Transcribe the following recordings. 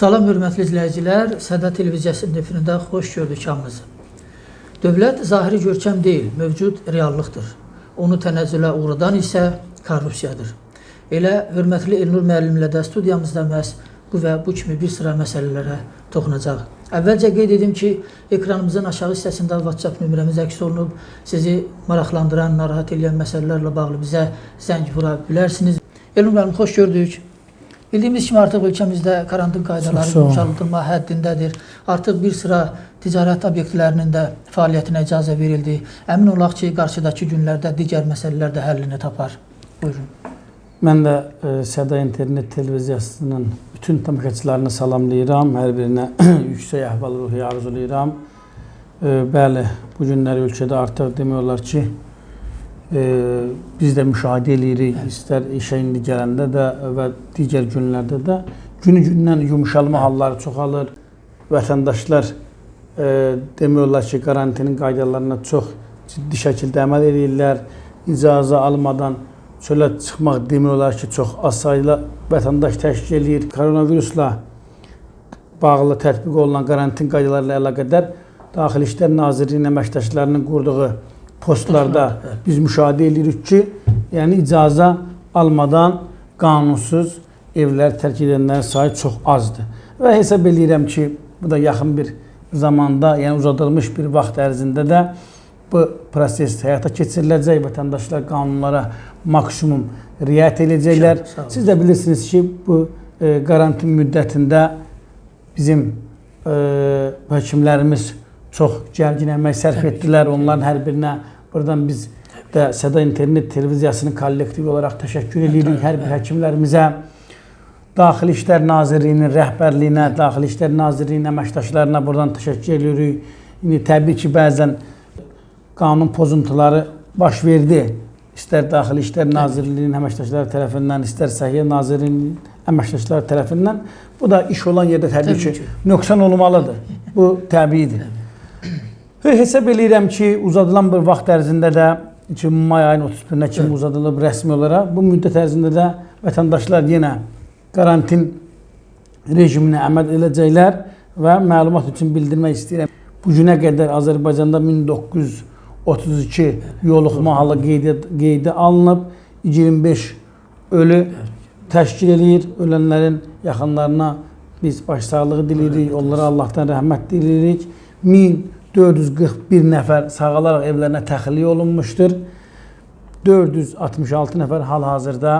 Salam hörmətli izləyicilər, Səda televiziyasının efirində xoş gördük hamınızı. Dövlət zahiri görkəm deyil, mövcud reallıqdır. Onu tənəzzülə uğradan isə korrupsiyadır. Elə hörmətli Elnur müəllimlə də studiyamızda məhz bu və bu kimi bir sıra məsələlərə toxunacaq. Əvvəlcə qeyd edim ki, ekranımızın aşağı hissəsində WhatsApp nömrəmiz əks olunub. Sizi maraqlandıran, narahat edən məsələlərlə bağlı bizə zəng vura bilərsiniz. Elnur müəllim, xoş gördük. Bildiyimiz kimi artıq ölkəmizdə karantin qaydaları yumşaldılma həddindədir. Artıq bir sıra ticarət obyektlərinin də fəaliyyətinə icazə verildi. Əmin olaq ki, qarşıdakı günlərdə digər məsələlər də həllini tapar. Buyurun. Mən də e, Səda İnternet televiziyasının bütün tamaşaçılarını salamlayıram. Hər birinə yüksək əhval-ruhiyyə arzulayıram. E, bəli, bu günlər ölkədə artıq demək olar ki, biz də müşahidə eləyirik. İstər işə indi gələndə də və digər günlərdə də günü-gündən yumşalma halları çoxalır. Vətəndaşlar e, demək ki, karantinin qaydalarına çox ciddi şəkildə əməl edirlər. İcazə almadan çölə çıxmaq demək olar ki, çox az saylı vətəndaş təşkil eləyir. Koronavirusla bağlı tətbiq olunan karantin qaydaları ilə əlaqədar Daxili İşlər Nazirliyinin əməkdaşlarının qurduğu postlarda biz müşahidə edirik ki, yəni icazə almadan qanunsuz evlər tərk edənlərin sayı çox azdır. Və hesab eləyirəm ki, bu da yaxın bir zamanda, yəni uzadılmış bir vaxt ərzində də bu proses həyata keçiriləcək. Vətəndaşlar qanunlara maksimum riayət edəcəklər. Siz də bilirsiniz ki, bu e, karantin müddətində bizim e, həkimlərimiz çox gərgin əmək sərf etdilər. Onların hər birinə buradan biz də Səda İnternet televiziyasının kollektiv olaraq təşəkkür edirik hər bir həkimlərimizə. Daxili İşlər Nazirliyinin rəhbərliyinə, Daxili İşlər Nazirliyinin əməkdaşlarına buradan təşəkkür edirik. İndi təbii ki, bəzən qanun pozuntuları baş verdi. İstər Daxili İşlər Nazirliyinin əməkdaşları tərəfindən, istər Səhiyyə Nazirliyinin əməkdaşları tərəfindən. Bu da iş olan yerdə təbii, Təbii ki, ki. nöqsan olmalıdır. Bu təbiidir. Və hesab eləyirəm ki, uzadılan bir vaxt ərzində də ki, may ayının 31-nə kimi uzadılıb rəsmi olaraq bu müddət ərzində də vətəndaşlar yenə karantin rejiminə əməl edəcəklər və məlumat üçün bildirmək istəyirəm. Bu günə qədər Azərbaycanda 1932 yoluxma halı qeydə, alınıb, 25 ölü təşkil eləyir. Ölənlərin yaxınlarına biz başsağlığı diliyirik, onlara Allahdan rəhmət diliyirik. 1000 441 nəfər sağalaraq evlərinə təxliyə olunmuşdur. 466 nəfər hal-hazırda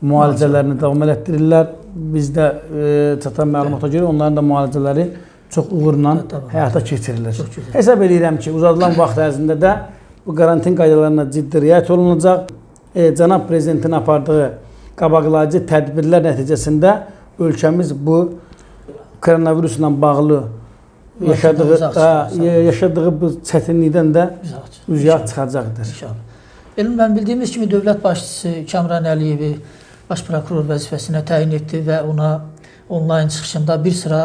müalicələrini davam elətdirirlər. Bizdə e, çatan məlumata görə onların da müalicələri çox uğurla həyata keçirilir. Hesab edirəm ki, uzadılan vaxt ərzində də bu karantin qaydalarına ciddi riayət olunacaq. E, Cənab prezidentin apardığı qabaqlayıcı tədbirlər nəticəsində ölkəmiz bu koronavirusla bağlı yaşadığı ə, yaşadığı bu çətinlikdən də üzə çıxacaqdır. İnşallah. Elm mən bildiyimiz kimi dövlət başçısı Kamran Əliyevi baş prokuror vəzifəsinə təyin etdi və ona onlayn çıxışında bir sıra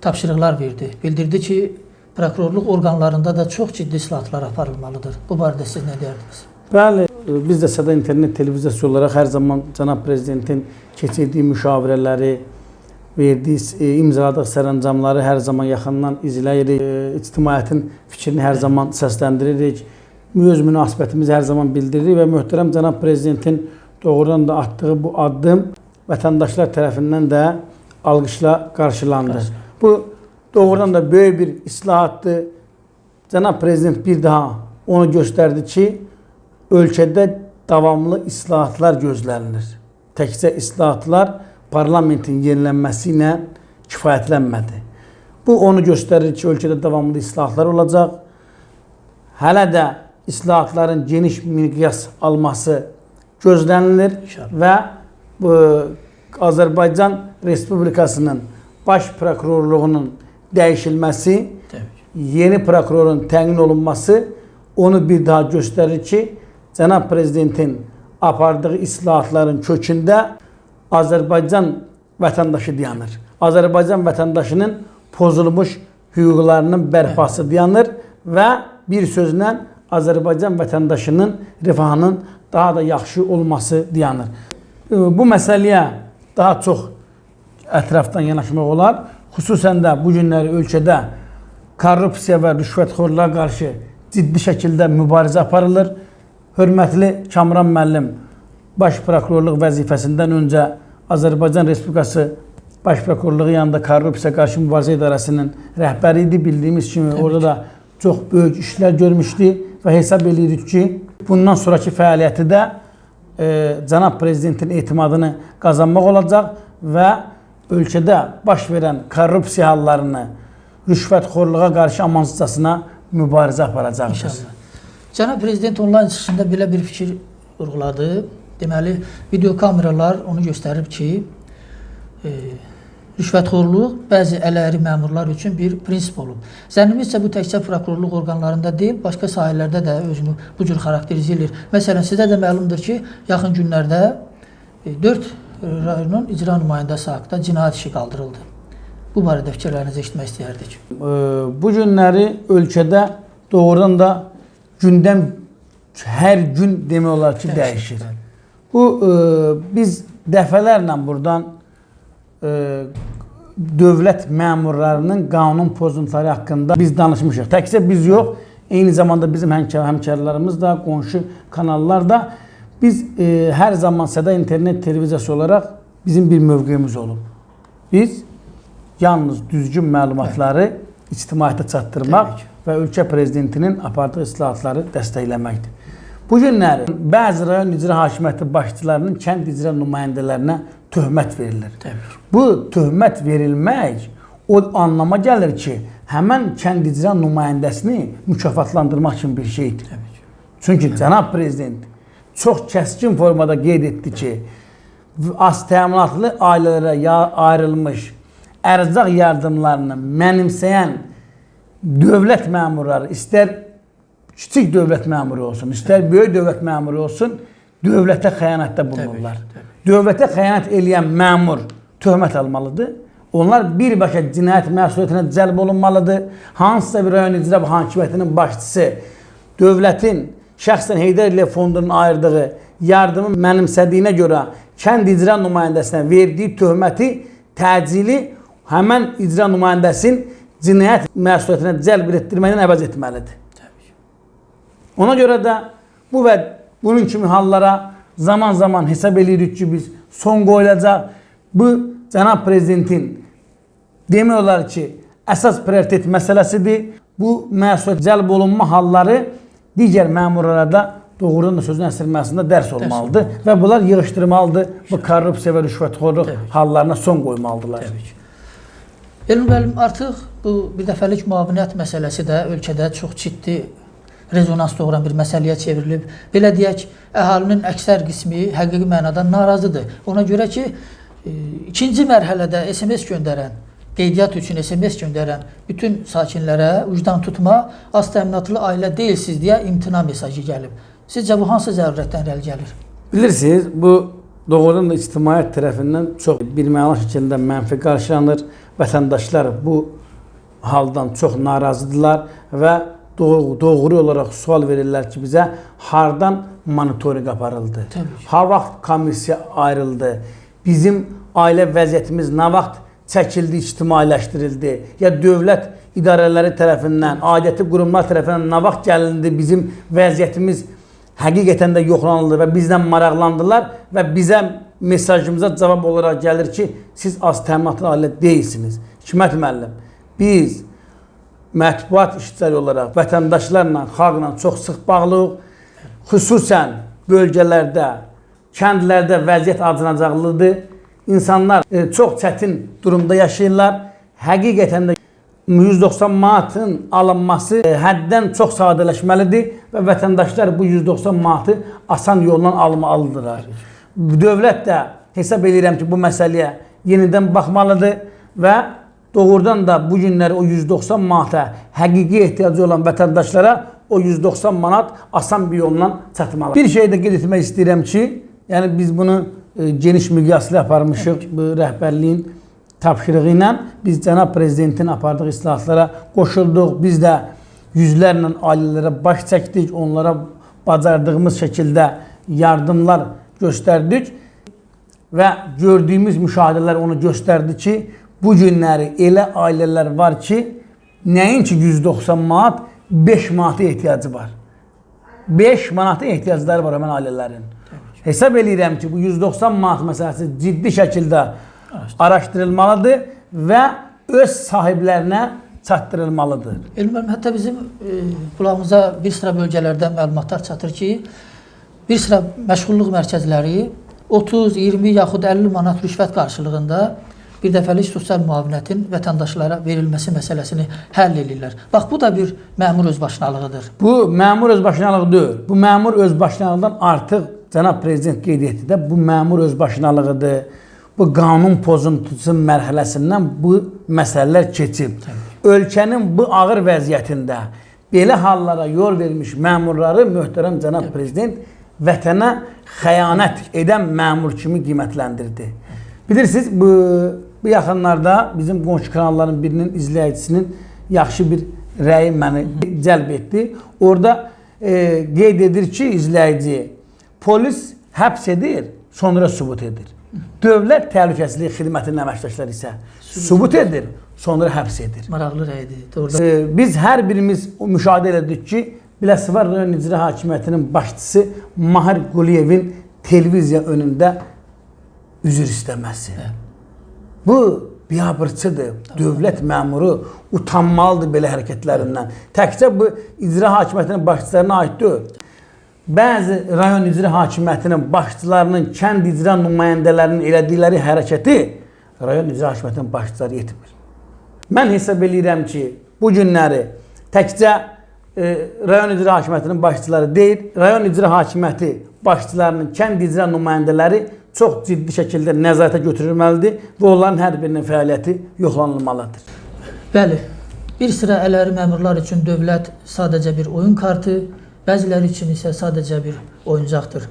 tapşırıqlar verdi. Bildirdi ki, prokurorluq orqanlarında da çox ciddi islahatlar aparılmalıdır. Bu barədə siz nə deyərdiniz? Bəli, biz də Səda İnternet televiziyası olaraq hər zaman cənab prezidentin keçirdiyi müşavirələri, verdiyi, e, imzaladığı sərəncamları hər zaman yaxından izləyirik. E, İctimaiyyətin fikrini hər zaman səsləndiririk. Öz münasibətimizi hər zaman bildiririk və möhtərəm cənab prezidentin doğrudan da atdığı bu addım vətəndaşlar tərəfindən də alqışla qarşılandı. Bu doğrudan da böyük bir islahatdır. Cənab prezident bir daha onu göstərdi ki, ölkədə davamlı islahatlar gözlənilir. Təkcə islahatlar parlamentin yenilənməsi ilə kifayətlənmədi. Bu onu göstərir ki, ölkədə davamlı islahatlar olacaq. Hələ də islahatların geniş miqyas alması gözlənilir və bu Azərbaycan Respublikasının baş prokurorluğunun dəyişilməsi yeni prokurorun təyin olunması onu bir daha göstərir ki, cənab prezidentin apardığı islahatların kökündə Azərbaycan vətəndaşı dayanır. Azərbaycan vətəndaşının pozulmuş hüquqlarının bərpası dayanır və bir sözlə Azərbaycan vətəndaşının rifahının daha da yaxşı olması dayanır. Bu məsələyə daha çox ətrafdan yanaşmaq olar. Xüsusən də bu günləri ölkədə korrupsiya və rüşvətxorluğa qarşı ciddi şəkildə mübarizə aparılır. Hörmətli Kamran müəllim baş prokurorluq vəzifəsindən öncə Azərbaycan Respublikası Baş Prokurorluğu yanında korrupsiya qarşı mübarizə idarəsinin rəhbəri idi. Bildiyimiz kimi orada da çox böyük işlər görmüşdü və hesab edirik ki, bundan sonraki fəaliyyəti də e, cənab prezidentin etimadını qazanmaq olacaq və ölkədə baş verən korrupsiya hallarını, rüşvətxorluğa qarşı amansızcasına mübarizə aparacaqdır. İnşallah. Cənab Prezident onlayn çıxışında belə bir fikir vurğuladı. Deməli, video kameralar onu göstərib ki, e, rüşvətxorluq bəzi ələri məmurlar üçün bir prinsip olub. Zənnimizcə bu təkcə prokurorluq orqanlarında deyil, başqa sahələrdə də özünü bu cür xarakterizə Məsələn, sizə də məlumdur ki, yaxın günlərdə 4 rayonun icra nümayəndəsi haqqında cinayət işi qaldırıldı. Bu barədə fikirlərinizi eşitmək istəyərdik. E, Bu günləri ölkədə doğrudan da gündəm hər gün demək olar ki, dəyişir. Bu e, biz dəfələrlə burdan e, dövlət məmurlarının qanun pozuntuları haqqında biz danışmışıq. Təkcə biz yox, eyni zamanda bizim həmkar həmkarlarımız da, qonşu kanallar da biz e, hər zaman Səda internet televiziyası olaraq bizim bir mövqeyimiz olub. Biz yalnız düzgün məlumatları ictimaiyyətə çatdırmaq ki. və ölkə prezidentinin apardığı islahatları dəstəkləməkdir. Bu günləri bəzi rayon icra hakimiyyəti başçılarının kənd icra nümayəndələrinə töhmət verilir. Təbii. Bu töhmət verilmək o anlama gəlir ki, həmən kənd icra nümayəndəsini mükafatlandırmaq kimi bir şeydir. Təbii ki. Çünki cənab prezident çox kəskin formada qeyd etdi ki, az təminatlı ailələrə ayrılmış ərzaq yardımlarını mənimsəyən dövlət məmurları istər kiçik dövlət məmuru olsun, istər böyük dövlət məmuru olsun, dövlətə xəyanətdə bulunurlar. Təbii ki, Dövlətə xəyanət eləyən məmur töhmət almalıdır. Onlar birbaşa cinayət məsuliyyətinə cəlb olunmalıdır. Hansısa bir rayon icra hakimiyyətinin başçısı dövlətin şəxsən Heydər Əliyev fondunun ayırdığı yardımı mənimsədiyinə görə kənd icra nümayəndəsinə verdiyi töhməti təcili həmən icra nümayəndəsinin cinayət məsuliyyətinə cəlb etdirməklə əvəz etməlidir. Ona görə də bu və bunun kimi hallara zaman-zaman hesab edirik ki, biz son qoyulacaq. Bu cənab prezidentin demək olar ki, əsas prioritet məsələsidir. Bu məsuliyyət cəlb olunma halları digər məmurlara da doğrudan da sözün əsirməsində dərs olmalıdır və bunlar yığışdırmalıdır. Bu korrupsiya və rüşvətxorluq hallarına son qoymalıdırlar. Təbii ki. Elm müəllim, artıq bu bir dəfəlik müaviniyyət məsələsi də ölkədə çox ciddi rezonans doğuran bir məsələyə çevrilib. Belə deyək, əhalinin əksər qismi həqiqi mənada narazıdır. Ona görə ki, e, ikinci mərhələdə SMS göndərən, qeydiyyat üçün SMS göndərən bütün sakinlərə vicdan tutma, az təminatlı ailə deyilsiz deyə imtina mesajı gəlib. Sizcə bu hansı zərurətdən irəli gəlir? Bilirsiniz, bu doğrudan da ictimaiyyət tərəfindən çox birmənalı şəkildə mənfi qarşılanır. Vətəndaşlar bu haldan çox narazıdırlar və doğru, doğru olaraq sual verirlər ki, bizə hardan monitorinq aparıldı? Təbii ki. Ha vaxt komissiya ayrıldı? Bizim ailə vəziyyətimiz nə vaxt çəkildi, ictimailəşdirildi? Ya dövlət idarələri tərəfindən, aidiyyəti qurumlar tərəfindən nə vaxt gəlindi bizim vəziyyətimiz həqiqətən də yoxlanıldı və bizdən maraqlandılar və bizə mesajımıza cavab olaraq gəlir ki, siz az təminatlı ailə deyilsiniz. Hikmət müəllim, biz mətbuat işçiləri olaraq vətəndaşlarla, xalqla çox sıx bağlıyıq. Xüsusən bölgələrdə, kəndlərdə vəziyyət acınacaqlıdır. İnsanlar e, çox çətin durumda yaşayırlar. Həqiqətən də 190 manatın alınması e, həddən çox sadələşməlidir və vətəndaşlar bu 190 manatı asan yolla almalıdırlar. Dövlət də hesab edirəm ki, bu məsələyə yenidən baxmalıdır və doğrudan da bu günləri o 190 manata həqiqi ehtiyacı olan vətəndaşlara o 190 manat asan bir yolla çatmalı. Bir şey də qeyd etmək istəyirəm ki, yəni biz bunu e, geniş miqyaslı aparmışıq bu rəhbərliyin tapşırığı ilə biz cənab prezidentin apardığı islahatlara qoşulduq. Biz də yüzlərlə ailələrə baş çəkdik, onlara bacardığımız şəkildə yardımlar göstərdik. və gördüyümüz müşahidələr onu göstərdi ki, bu günləri elə ailələr var ki, nəinki 190 manat, 5 manata ehtiyacı var. 5 manata ehtiyacları var həmin ailələrin. Hesab eləyirəm ki, bu 190 manat məsələsi ciddi şəkildə araşdırılmalıdır və öz sahiblərinə çatdırılmalıdır. Elm müəllim, hətta bizim e, qulağımıza bir sıra bölgələrdən məlumatlar çatır ki, bir sıra məşğulluq mərkəzləri 30, 20 yaxud 50 manat rüşvət qarşılığında bir dəfəlik sosial müavinətin vətəndaşlara verilməsi məsələsini həll edirlər. Bax bu da bir məmur özbaşınalığıdır. Bu məmur özbaşınalığı deyil. Bu məmur özbaşınalığından artıq cənab prezident qeyd etdi də bu məmur özbaşınalığıdır. Bu qanun pozuntusu mərhələsindən bu məsələlər keçib. Ölkənin bu ağır vəziyyətində belə hallara yol vermiş məmurları möhtərəm cənab prezident vətənə xəyanət edən məmur kimi qiymətləndirdi. Bilirsiniz bu bu yaxınlarda bizim qonşu kanalların birinin izləyicisinin yaxşı bir rəyi məni cəlb etdi. Orada e, qeyd edir ki, izləyici polis həbs edir, sonra sübut edir. Dövlət təhlükəsizlik xidmətinin əməkdaşları isə sübut edir, sonra həbs edir. Maraqlı rəydir. Doğrudan Ee, biz hər birimiz müşahidə elədik ki, Biləsuvar rayon icra hakimiyyətinin başçısı Mahir Quliyevin televiziya önündə üzr istəməsi. Bu biabırçıdır. Dövlət məmuru utanmalıdır belə hərəkətlərindən. Təkcə bu icra hakimiyyətinin başçılarına aid deyil. Bəzi rayon icra hakimiyyətinin başçılarının, kənd icra nümayəndələrinin elədikləri hərəkəti rayon icra hakimiyyətinin başçıları etmir. Mən hesab eləyirəm ki, bu günləri təkcə e, rayon icra hakimiyyətinin başçıları deyil, rayon icra hakimiyyəti başçılarının, kənd icra nümayəndələri çox ciddi şəkildə nəzarətə götürülməlidir və onların hər birinin fəaliyyəti yoxlanılmalıdır. Bəli, bir sıra ələri məmurlar üçün dövlət sadəcə bir oyun kartı, bəziləri üçün isə sadəcə bir oyuncaqdır.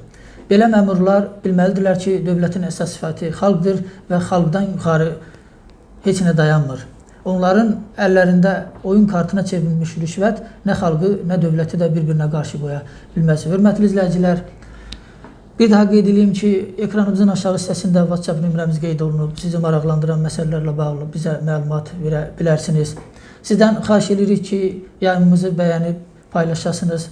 Belə məmurlar bilməlidirlər ki, dövlətin əsas sifəti xalqdır və xalqdan yuxarı heç nə dayanmır. Onların əllərində oyun kartına çevrilmiş rüşvət nə xalqı, nə dövləti də bir-birinə qarşı qoya bilməz. Hörmətli izləyicilər, Bir daha qeyd edeyim ki, ekranımızın aşağı hissəsində WhatsApp nömrəmiz qeyd olunub. Sizi maraqlandıran məsələlərlə bağlı bizə məlumat verə bilərsiniz. Sizdən xahiş edirik ki, yayımımızı bəyənib paylaşasınız.